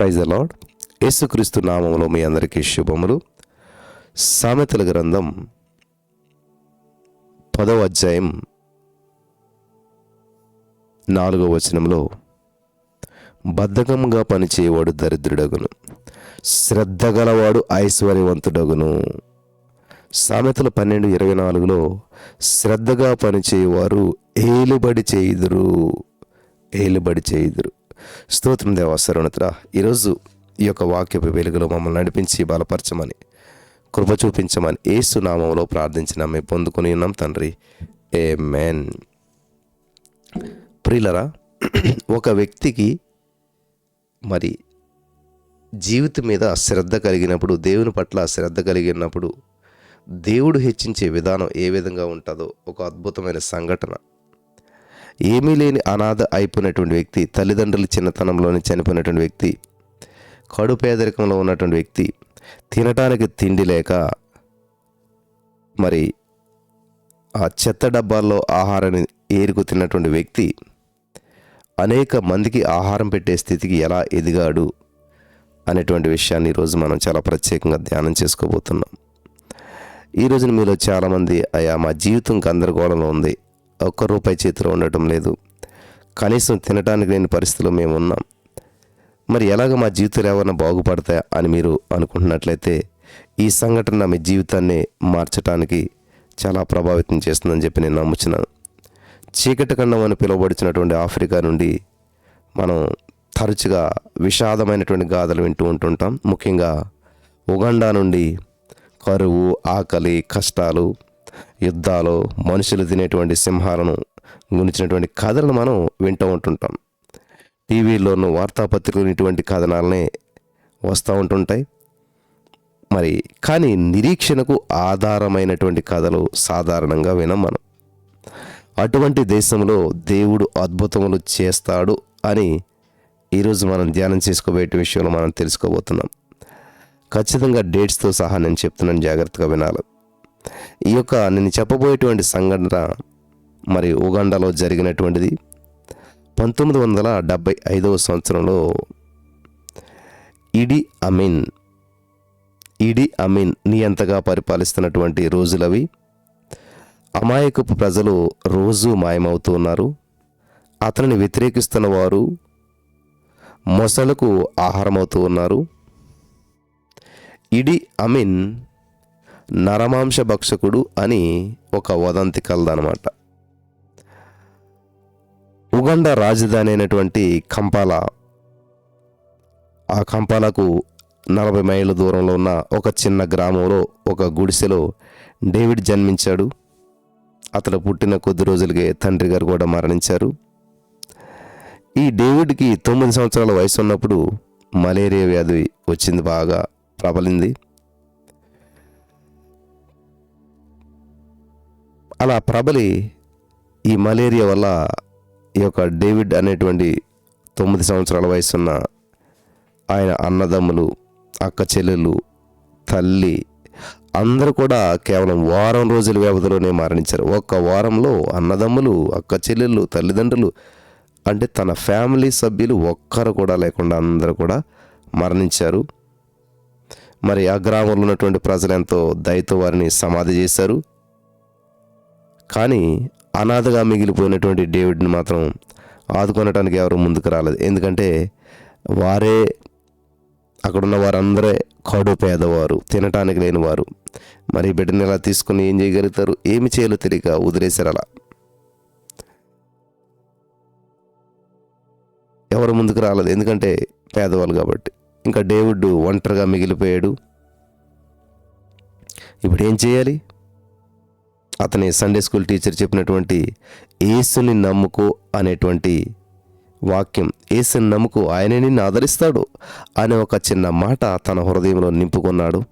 Praise అలాడ్ యేసుక్రీస్తు నామంలో మీ అందరికీ శుభములు. సామెతల గ్రంథం పదవ అధ్యాయం నాలుగవ వచనంలో బద్ధకంగా పనిచేయవాడు దరిద్రుడగును శ్రద్ధ గలవాడు ఐశ్వర్యవంతుడగును. సామెతలు పన్నెండు ఇరవై నాలుగులో శ్రద్ధగా పనిచేయవారు ఏలుబడి చేయుదురు ఏలుబడి చేయుదురు. స్తోత్రం దేవ సరుణతరా ఈరోజు ఈ యొక్క వాక్యపు వెలుగులో మమ్మల్ని నడిపించి బలపరచమని కృప చూపించమని ఏసు నామంలో ప్రార్థించిన మేము పొందుకొని ఉన్నాం తండ్రి. ఏ మెన్ ప్రియులరా ఒక వ్యక్తికి మరి జీవితం మీద శ్రద్ధ కలిగినప్పుడు దేవుని పట్ల శ్రద్ధ కలిగినప్పుడు దేవుడు హెచ్చించే విధానం ఏ విధంగా ఉంటుందో ఒక అద్భుతమైన సంఘటన. ఏమీ లేని అనాథ అయిపోయినటువంటి వ్యక్తి తల్లిదండ్రుల చిన్నతనంలోనే చనిపోయినటువంటి వ్యక్తి కడు పేదరికంలో ఉన్నటువంటి వ్యక్తి తినటానికి తిండి లేక మరి ఆ చెత్త డబ్బాల్లో ఆహారాన్ని ఏరుకు తిన్నటువంటి వ్యక్తి అనేక మందికి ఆహారం పెట్టే స్థితికి ఎలా ఎదిగాడు అనేటువంటి విషయాన్ని ఈరోజు మనం చాలా ప్రత్యేకంగా ధ్యానం చేసుకోబోతున్నాం. ఈ రోజున మీలో చాలామంది అయా మా జీవితం గందరగోళంలో ఉంది. ఒక్క రూపాయి చేతిలో ఉండటం లేదు. కనీసం తినడానికి లేని పరిస్థితిలో మేము ఉన్నాం మరి ఎలాగ మా జీవితాలు ఏమైనా బాగుపడతాయా అని మీరు అనుకుంటున్నట్లయితే ఈ సంఘటన మీ జీవితాన్ని మార్చడానికి చాలా ప్రభావితం చేస్తుందని చెప్పి నేను నమ్ముచున్నాను. చీకటి ఖండం అని పిలువబడిచినటువంటి ఆఫ్రికా నుండి మనం తరచుగా విషాదమైనటువంటి గాథలు వింటూ ఉంటుంటాం. ముఖ్యంగా ఉగండా నుండి కరువు ఆకలి కష్టాలు యుద్ధాలు మనుషులు తినేటువంటి సింహాలను గురించినటువంటి కథలను మనం వింటూ ఉంటుంటాం. టీవీలోనూ వార్తాపత్రికలు ఇటువంటి కథనాలనే వస్తూ ఉంటుంటాయి. మరి కానీ నిరీక్షణకు ఆధారమైనటువంటి కథలు సాధారణంగా వినం మనం. అటువంటి దేశంలో దేవుడు అద్భుతములు చేస్తాడు అని ఈరోజు మనం ధ్యానం చేసుకోబోయే విషయంలో మనం తెలుసుకోబోతున్నాం. ఖచ్చితంగా డేట్స్తో సహా నేను చెప్తున్నాను జాగ్రత్తగా వినాలి. ఈ యొక్క నేను చెప్పబోయేటువంటి సంఘటన మరి ఉగాండాలో జరిగినటువంటిది పంతొమ్మిది వందల డెబ్భై ఐదవ సంవత్సరంలో ఇడి అమీన్ ఇడి అమీన్ నియంతగా పరిపాలిస్తున్నటువంటి రోజులవి అమాయకపు ప్రజలు రోజు మాయమవుతూ ఉన్నారు. అతనిని వ్యతిరేకిస్తున్న వారు మొసలకు ఆహారమవుతూ ఉన్నారు. ఇడి అమీన్ నరమాంస భక్షకుడు అని ఒక వదంతి కలదనమాట ఉగండ రాజధాని అయినటువంటి కంపాల ఆ కంపాలకు నలభై మైళ్ళ దూరంలో ఉన్న ఒక చిన్న గ్రామంలో ఒక గుడిసెలో డేవిడ్ జన్మించాడు. అతను పుట్టిన కొద్ది రోజులకే తండ్రి గారు కూడా మరణించారు. ఈ డేవిడ్కి తొమ్మిది సంవత్సరాల వయసు ఉన్నప్పుడు మలేరియా వ్యాధి వచ్చింది బాగా ప్రబలింది. అలా ప్రబలి ఈ మలేరియా వల్ల ఈ యొక్క డేవిడ్ అనేటువంటి తొమ్మిది సంవత్సరాల వయసున్న ఆయన అన్నదమ్ములు అక్క చెల్లెలు తల్లి అందరూ కూడా కేవలం వారం రోజుల వ్యవధిలోనే మరణించారు. ఒక్క వారంలో అన్నదమ్ములు అక్క చెల్లెళ్ళు తల్లిదండ్రులు అంటే తన ఫ్యామిలీ సభ్యులు ఒక్కరు కూడా లేకుండా అందరూ కూడా మరణించారు. మరి ఆ గ్రామంలో ఉన్నటువంటి ప్రజలు ఎంతో దయతో వారిని సమాధి చేశారు. కానీ అనాథగా మిగిలిపోయినటువంటి డేవిడ్ని మాత్రం ఆదుకొనడానికి ఎవరు ముందుకు రాలేదు. ఎందుకంటే వారే అక్కడున్న వారందరే కడు పేదవారు తినటానికి లేని వారు మరి బిడ్డని ఎలా తీసుకుని ఏం చేయగలుగుతారు? ఏమి చేయాలో తెలియక వదిలేశారు అలా. ఎవరు ముందుకు రాలేదు. ఎందుకంటే పేదవాళ్ళు కాబట్టి. ఇంకా డేవిడ్ ఒంటరిగా మిగిలిపోయాడు. ఇప్పుడు ఏం చేయాలి? అతని సండే స్కూల్ టీచర్ చెప్పినటువంటి ఏసుని నమ్ముకో అనేటువంటి వాక్యం. ఏసుని నమ్ముకో ఆయనే నిన్ను ఆదరిస్తాడు అనే ఒక చిన్న మాట తన హృదయంలో నింపుకున్నాడు.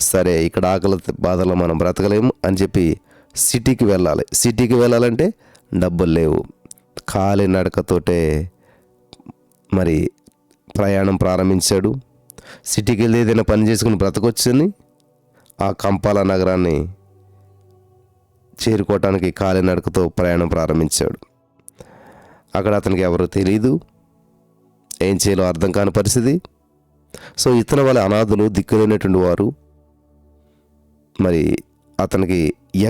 సరే ఇక్కడ ఆకలి బాధలో మనం బ్రతకలేము అని చెప్పి సిటీకి వెళ్ళాలి. సిటీకి వెళ్ళాలంటే డబ్బులు లేవు. కాలి నడకతోటే మరి ప్రయాణం ప్రారంభించాడు. సిటీకి వెళ్ళి ఏదైనా పని చేసుకుని బ్రతకొచ్చని ఆ కంపాల నగరాన్ని చేరుకోవటానికి కాలినడకతో ప్రయాణం ప్రారంభించాడు. అక్కడ అతనికి ఎవరో తెలియదు ఏం చేయాలో అర్థం కాని పరిస్థితి. సో ఇతని వల్ల అనాథులు దిక్కులేనటువంటి వారు. మరి అతనికి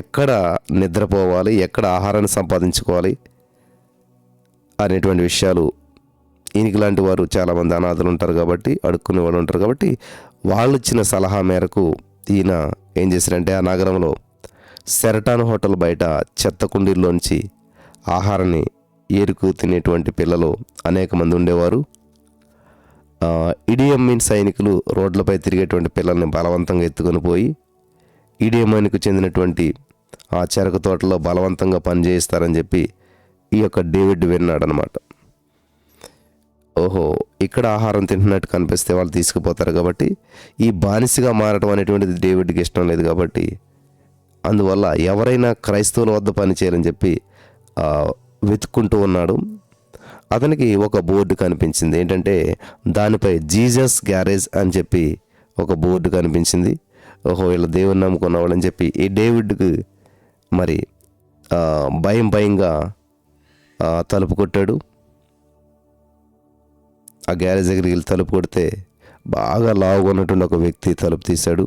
ఎక్కడ నిద్రపోవాలి ఎక్కడ ఆహారాన్ని సంపాదించుకోవాలి అనేటువంటి విషయాలు ఈయనకి లాంటి వారు చాలామంది అనాథలు ఉంటారు కాబట్టి అడుక్కునే వాళ్ళు ఉంటారు కాబట్టి వాళ్ళు ఇచ్చిన సలహా మేరకు ఈయన ఏం చేశారంటే ఆ నగరంలో సెరటాన్ హోటల్ బయట చెత్త కుండీల్లోంచి ఆహారాన్ని ఏరుకు తినేటువంటి పిల్లలు అనేక మంది ఉండేవారు. ఇడిఎంఇన్ సైనికులు రోడ్లపై తిరిగేటువంటి పిల్లల్ని బలవంతంగా ఎత్తుకొని పోయి ఇడిఎంఐన్కు చెందినటువంటి ఆ చెరకు తోటలో బలవంతంగా పనిచేయిస్తారని చెప్పి ఈ యొక్క డేవిడ్ విన్నాడనమాట ఓహో ఇక్కడ ఆహారం తింటున్నట్టు కనిపిస్తే వాళ్ళు తీసుకుపోతారు కాబట్టి ఈ బానిసగా మారడం అనేటువంటిది డేవిడ్కి ఇష్టం లేదు కాబట్టి అందువల్ల ఎవరైనా క్రైస్తవుల వద్ద పని చేయాలని చెప్పి వెతుక్కుంటూ ఉన్నాడు. అతనికి ఒక బోర్డు కనిపించింది. ఏంటంటే దానిపై జీసస్ గ్యారేజ్ అని చెప్పి ఒక బోర్డు కనిపించింది. ఓహో వీళ్ళ దేవుని నమ్ముకున్నవాళ్ళని చెప్పి ఈ డేవిడ్కి మరి భయం భయంగా తలుపు కొట్టాడు. ఆ గ్యారేజ్ దగ్గరికి వెళ్ళి తలుపు కొడితే బాగా లావుగా ఉన్నటువంటి ఒక వ్యక్తి తలుపు తీశాడు.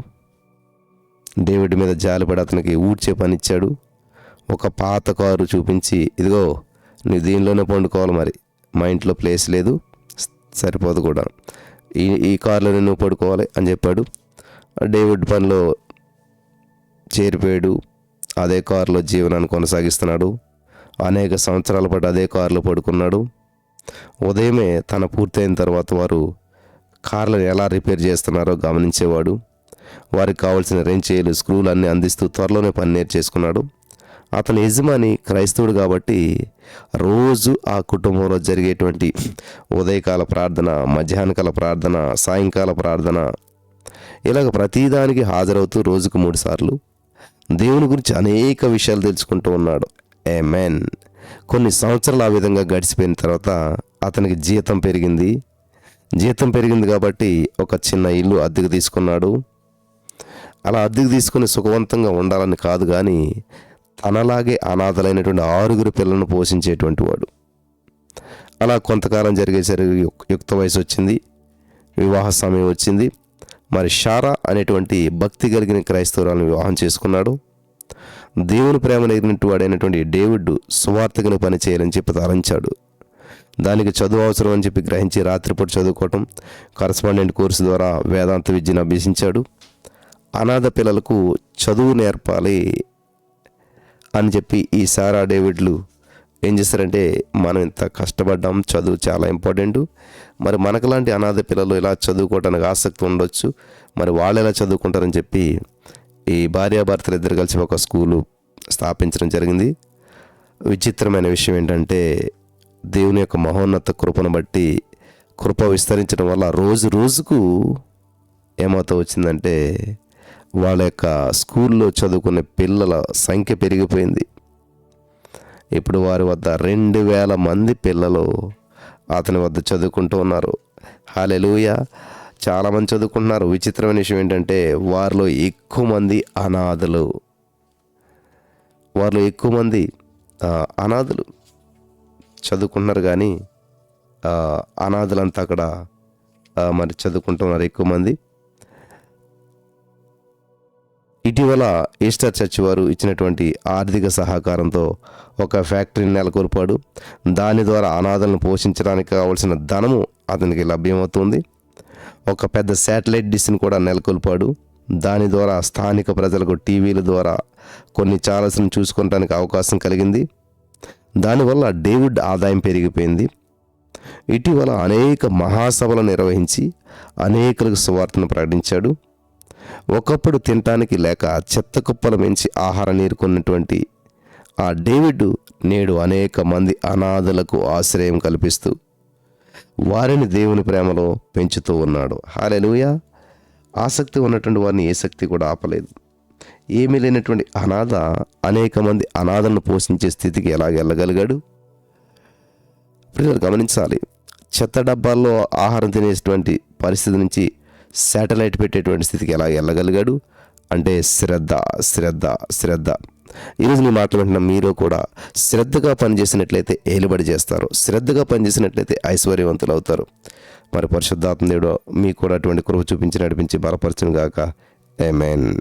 డేవిడ్ మీద జాలిపడి అతనికి ఊడ్చే పని ఇచ్చాడు ఒక పాత కారు చూపించి ఇదిగో నువ్వు దీనిలోనే పండుకోవాలి మరి. మా ఇంట్లో ప్లేస్ లేదు సరిపోదు కూడా. ఈ ఈ కారులోనే నువ్వు పడుకోవాలి అని చెప్పాడు. డేవిడ్ పనిలో చేరిపోయాడు. అదే కారులో జీవనాన్ని కొనసాగిస్తున్నాడు. అనేక సంవత్సరాల పాటు అదే కారులో పడుకున్నాడు. ఉదయమే తన పూర్తయిన తర్వాత వారు కార్లను ఎలా రిపేర్ చేస్తున్నారో గమనించేవాడు. వారికి కావాల్సిన రెంచేలు స్క్రూలు అన్నీ అందిస్తూ త్వరలోనే పని నేర్చేసుకున్నాడు. అతని యజమాని క్రైస్తవుడు కాబట్టి రోజు ఆ కుటుంబంలో జరిగేటువంటి ఉదయకాల ప్రార్థన మధ్యాహ్నకాల ప్రార్థన సాయంకాల ప్రార్థన ఇలాగ ప్రతిదానికి హాజరవుతూ రోజుకు మూడు సార్లు దేవుని గురించి అనేక విషయాలు తెలుసుకుంటూ ఉన్నాడు. ఏ మెన్ కొన్ని సంవత్సరాలు ఆ విధంగా గడిచిపోయిన తర్వాత అతనికి జీతం పెరిగింది. జీతం పెరిగింది కాబట్టి ఒక చిన్న ఇల్లు అద్దెకు తీసుకున్నాడు. అలా అద్దెకు తీసుకుని సుఖవంతంగా ఉండాలని కాదు కానీ తనలాగే అనాథలైనటువంటి ఆరుగురు పిల్లలను పోషించేటువంటి వాడు. అలా కొంతకాలం జరిగేసరికి యుక్- యుక్త వయసు వచ్చింది వివాహ సమయం వచ్చింది. మరి షారా అనేటువంటి భక్తి కలిగిన క్రైస్తవురాలను వివాహం చేసుకున్నాడు. దేవుని ప్రేమ నెగినట్టు వాడైనటువంటి డేవిడ్ సువార్తకుని పని చేయాలని చెప్పి తలంచాడు. దానికి చదువు అవసరం అని చెప్పి గ్రహించి రాత్రిపూట చదువుకోవటం కరస్పాండెంట్ కోర్సు ద్వారా వేదాంత విద్యను అభ్యసించాడు. అనాథ పిల్లలకు చదువు నేర్పాలి అని చెప్పి ఈ సారా డేవిడ్లు ఏం చేస్తారంటే మనం ఇంత కష్టపడ్డాం చదువు చాలా ఇంపార్టెంట్. మరి మనకులాంటి అనాథ పిల్లలు ఇలా చదువుకోవడానికి ఆసక్తి ఉండొచ్చు. మరి వాళ్ళు ఎలా చదువుకుంటారని చెప్పి ఈ భార్యాభర్తలు ఇద్దరు కలిసి ఒక స్కూలు స్థాపించడం జరిగింది. విచిత్రమైన విషయం ఏంటంటే దేవుని యొక్క మహోన్నత కృపను బట్టి కృప విస్తరించడం వల్ల రోజు రోజుకు ఏమవుతూ వచ్చిందంటే వాళ్ళ యొక్క స్కూల్లో చదువుకునే పిల్లల సంఖ్య పెరిగిపోయింది. ఇప్పుడు వారి వద్ద రెండు వేల మంది పిల్లలు అతని వద్ద చదువుకుంటూ ఉన్నారు. హాలెలూయ చాలామంది చదువుకుంటున్నారు. విచిత్రమైన విషయం ఏంటంటే వారిలో ఎక్కువ మంది అనాథలు. వారిలో ఎక్కువ మంది అనాథలు చదువుకుంటున్నారు కానీ అనాథలంతా అక్కడ మరి చదువుకుంటున్నారు ఎక్కువ మంది. ఇటీవల ఈస్టర్ చర్చ్ వారు ఇచ్చినటువంటి ఆర్థిక సహకారంతో ఒక ఫ్యాక్టరీని నెలకొల్పాడు. దాని ద్వారా అనాథలను పోషించడానికి కావాల్సిన ధనము అతనికి లభ్యమవుతుంది. ఒక పెద్ద శాటిలైట్ డిష్ని కూడా నెలకొల్పాడు. దాని ద్వారా స్థానిక ప్రజలకు టీవీల ద్వారా కొన్ని ఛానల్స్ని చూసుకోవడానికి అవకాశం కలిగింది. దానివల్ల డేవిడ్ ఆదాయం పెరిగిపోయింది. ఇటీవల అనేక మహాసభలు నిర్వహించి అనేకులకు సువార్తను ప్రకటించాడు. ఒకప్పుడు తినటానికి లేక చెత్త కుప్పల మించి ఆహారం నీరుకున్నటువంటి ఆ డేవిడ్ నేడు అనేక మంది అనాథలకు ఆశ్రయం కల్పిస్తూ వారిని దేవుని ప్రేమలో పెంచుతూ ఉన్నాడు. హాలెలూయా ఆసక్తి ఉన్నటువంటి వారిని ఏ శక్తి కూడా ఆపలేదు. ఏమీ లేనటువంటి అనాథ అనేక మంది అనాథలను పోషించే స్థితికి ఎలాగెళ్ళగలిగాడు ప్రజలు గమనించాలి. చెత్త డబ్బాల్లో ఆహారం తినేటువంటి పరిస్థితి నుంచి శాటిలైట్ పెట్టేటువంటి స్థితికి ఎలా వెళ్ళగలిగాడు? అంటే శ్రద్ధ శ్రద్ధ శ్రద్ధ. ఈరోజు నేను మాట్లాడుతున్న మీరు కూడా శ్రద్ధగా పనిచేసినట్లయితే ఏలుబడి చేస్తారు. శ్రద్ధగా పనిచేసినట్లయితే ఐశ్వర్యవంతులు అవుతారు. మరి పరిశుద్ధాత్మ దేవుడు మీకు కూడా అటువంటి కృప చూపించి నడిపించి బలపరచును గాక. ఏమేన్